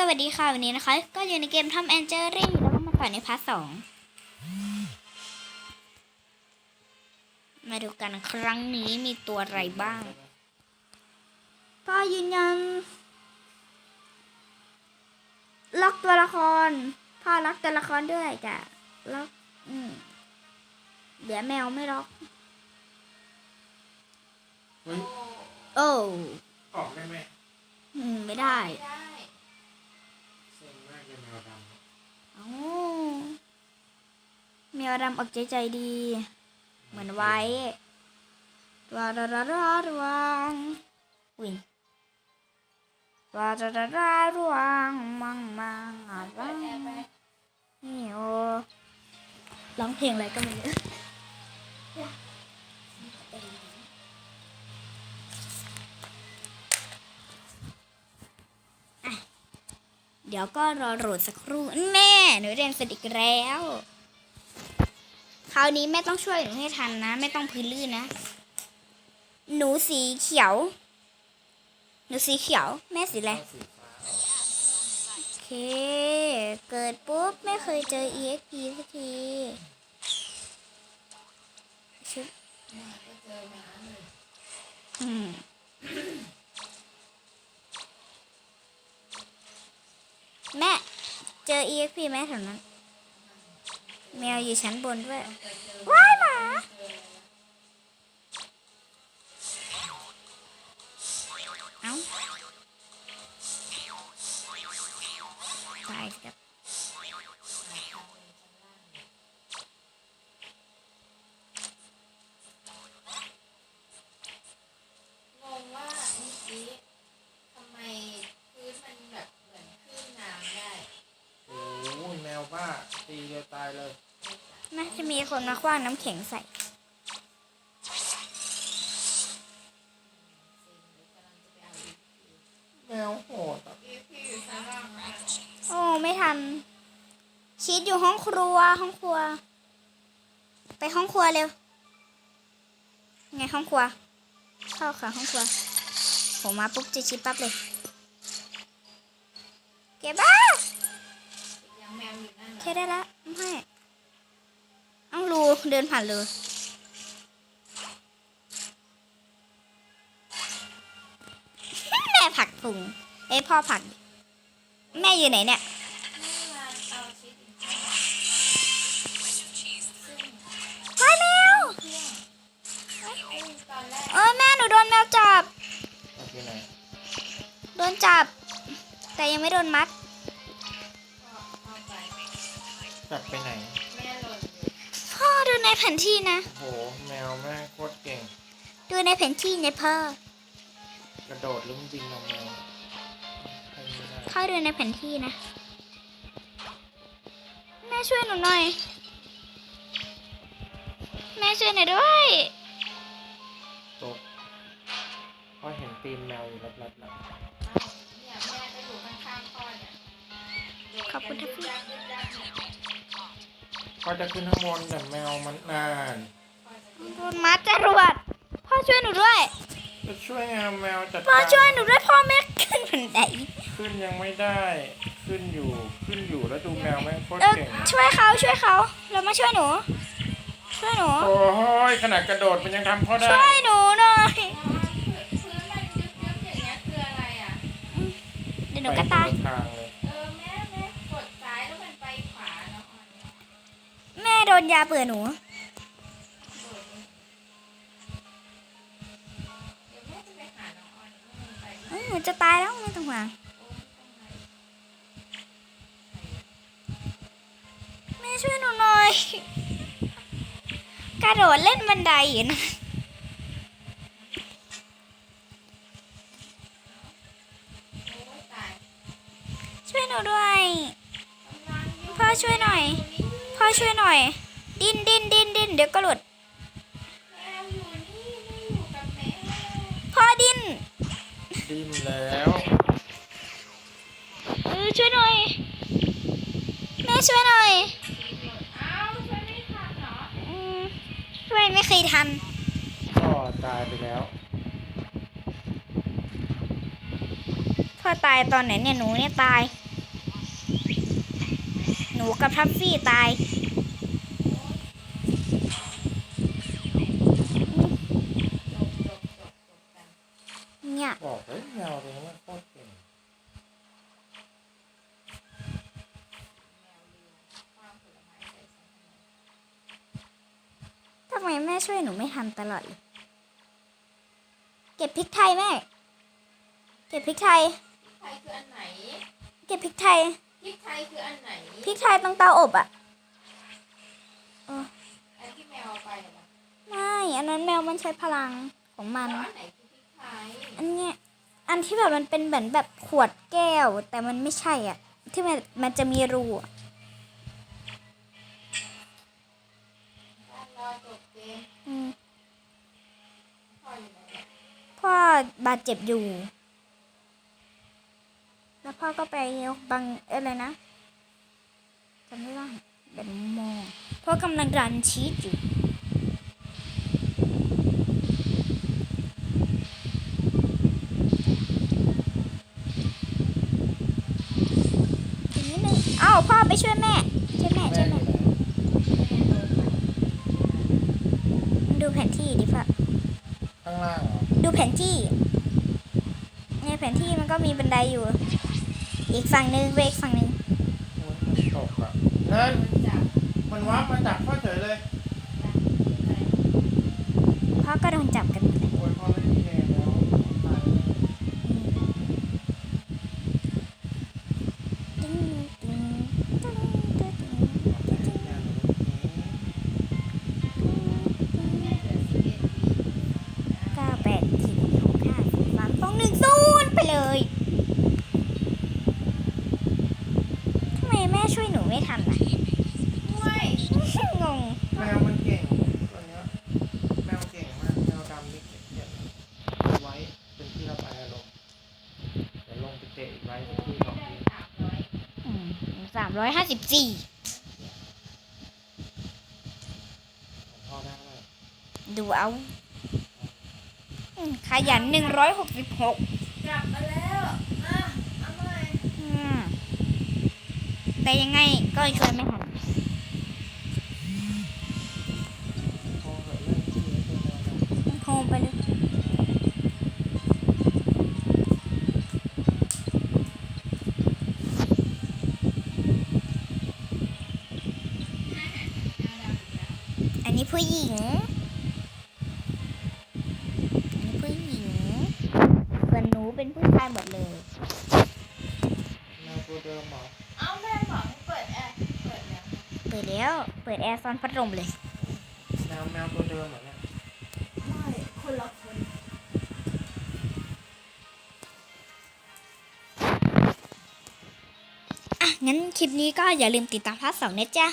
สวัสดีค่ะวันนี้นะคะ ก็อยู่ในเกมทำแอนเจอรี่แล้วก็มาต่อในพาร์ทสองมาดูกันครั้งนี้มีตัวอะไรบ้าง ก็ยืนยันล็อกตัวละครพ่อล็อกตัวละครด้วยจ้ะล็อกอืมเดี๋ยวแมวไม่ล็อกเฮ้ยโอ้ออกได้ไหมอืมไม่ได้ เซ็งมากเลยแมว ดำอะเอ้าแมวดำออกใจใจดี เหมือนไว้วาดาดาดารวงอุ้ยวาดาดาดารวงมังมังอะไรนี่โอร้องเพลงอะไรก็ไม่รู้ เดี๋ยวก็รอโหลดสักครู่แม่หนูเรียนเสร็จอีกแล้ว คราวนี้แม่ต้องช่วยหนูให้ทันนะไม่ต้องพื้นลื่นนะ หนูสีเขียว หนูสีเขียว แม่สีอะไรโอเค เกิดปุ๊บไม่เคยเจอ EXP สักทีชึบอืม แม่ เจอ EXP ไหมแถวนั้น แมวอยู่ชั้นบนด้วย ว้ายหมาเอ้าตายครับ งงว่าเมื่อกี้ทำไมพื้นมันแบบเหมือนขึ้นน้ำได้ โอ้ยแมวบ้า ตีเดียวตายเลย น่าจะมีคนมาคว้างน้ำแข็งใส่ แมวโหดอะพี่พี่อยู่ชั้นล่างนะโอ้ไม่ทัน ชีดอยู่ห้องครัวห้องครัว ไปห้องครัวเร็ว ไงห้องครัว เข้าค่ะห้องครัว ผมมาปุ๊บจะชิดปั๊บเลย เก็บบ้ายังแมวอยู่นั่นแค่ได้ละไม่ เอารูเดินผ่านเลยแม่ผักถุงเอ้พ่อผัก แม่อยู่ไหนเนี่ยไม่มายแมวเออแม่หนูโดนแมวจับ โดนจับ แต่ยังไม่โดนมัด จับไปไหน ในแผนที่นะโอ้โหแมวแม่งโคตรเก่ง ดูในแผนที่ในพ่อกระโดดลุ้มจริงเอาแมวใครไม่ได้เข้าดูในแผนที่นะ แม่ช่วยหนูหน่อย แม่ช่วยหน่อยด้วย ตกเพราะเห็นตีนแมวอยู่ลับๆแล้วเนี่ยแม่ก็อยู่ข้างๆพ่อเนี่ยโดดขอบคุณครับพี่ยึกยักยึกยัก เนี่ยพอจะขึ้นข้างบนแต่แมวมันนานพ่อจะขึ้นโดนมัดจรวดพ่อช่วยหนูด้วย จะช่วยไงแมวจัดพ่อการช่วยหนูด้วยพ่อแม่ขึ้นบันไดขึ้นยังไม่ได้ขึ้นอยู่ขึ้นอยู่แล้วดูแมวแม่งโคตรเออเก่งช่วยเขาช่วยเขาเรามาช่วยหนู ช่วยหนู โอ้ยขนาดกระโดดมันยังทำเขาได้ ช่วยหนูหน่อยพื้นมันยึกยักอย่างเงี้ยคืออะไรอะ เดี๋ยวหนูก็ตาย ไปคนละทาง โดนยาเบื่อหนูเดี๋ยวแม่จะไปหาน้องอ่อนว่ามันไปไหนเอ้ยหนูจะตายแล้วไม่ต้องห่วงแม่ช่วยหนูหน่อย กระโดดเล่นบันไดอยู่นะช่วยหนูด้วย พ่อช่วยหน่อย พ่อช่วยหน่อย ดิ้นดิ้นดิ้นดิ้นเดี๋ยวก็หลุดแมวอยู่นี่ไม่อยู่กับแม่พ่อดิ้นดิ้นแล้วเออช่วยหน่อย แม่ช่วยหน่อยอ้าวช่วยไม่ทันเหรออืมช่วยไม่เคยทันก็ตายไปแล้วพ่อตายตอนไหนเนี่ยหนูเนี่ยตาย เหนูกับทัฟฟี่ตายจบจบจบจบกันเนี่ยบอกเลยแมวตัวนี้มันโคตรเก่งแมวเรือความผลไม้ใส่ฉันทำไมทำไมแม่ช่วยหนูไม่ทันตลอดเลยเก็บพริกไทยแม่ เก็บพริกไทยพริกไทยคืออันไหน เก็บพริกไทย พริกไทยคืออันไหนพริกไทยตรงเตาอบอะอันที่แมวเอาไปเหรอไม่อันนั้นแมวมันใช้พลังของมัน แล้วอันไหนคือพริกไทยอันเนี้ยอันที่แบบมันเป็นเหมือนแบบขวดแก้ว แต่มันไม่ใช่อะ ที่มันมันจะมีรูอะบ้านรอจบเกมอืมพ่ออยู่ไหนเนี่ย พ่อบาดเจ็บอยู่ แล้วพ่อก็ไปบังเอะไรนะจำไม่ได้เป็นโมองพ่อกำลังรันชีสอยู่อีกนิดนึงเอ้าพ่อไปช่วยแม่ ช่วยแม่แม่ช่วยอแม่ยู่ไหนดูแผนที่ดิฟ่ะข้างล่างเหรอ ดูแผนที่เนี่ยแผนที่มันก็มีบันไดอยู่ อีกฝั่งหนึ่งไปอีกฝั่งหนึ่งโอ้ยมันตกอะนั่นมันจับมันวับมาจับพ่อเฉยเลยอะไรพ่อก็โดนจับกันหมดเลย แม่ช่วยหนูไม่ทันล่ะด้วยงง แมวมันเก่งตัวเนี้ยแมวเก่งมาก แมวดำนี่เก่งเอาไว้เป็นที่ระบายอารมณ์เดี๋ยวลงไปเตะอีกไว้เป็นที่ของได้ดีสามร้อยสามร้อยห้าสิบสี่ของพ่อได้เลยดูเอาอืมขยันหนึ่งร้อยหกสิบหก กลับมาแล้วอะเอาใหม่ แต่ยังไงก็ช่วยไม่ทันพ่อเหอะเรื่องที่ไว้ตัวแมวดำโฮมไปเลยอันนี้ผู้หญิง ดแล้ว เปิดแอร์ซ้อนพัดลมเลยแมวแมวตัวเดิมเหรอเนี่ยไม่คนละคนอะงั้นคลิปนี้ก็อย่าลืมติดตามพาร์ทสองนะจ๊ะ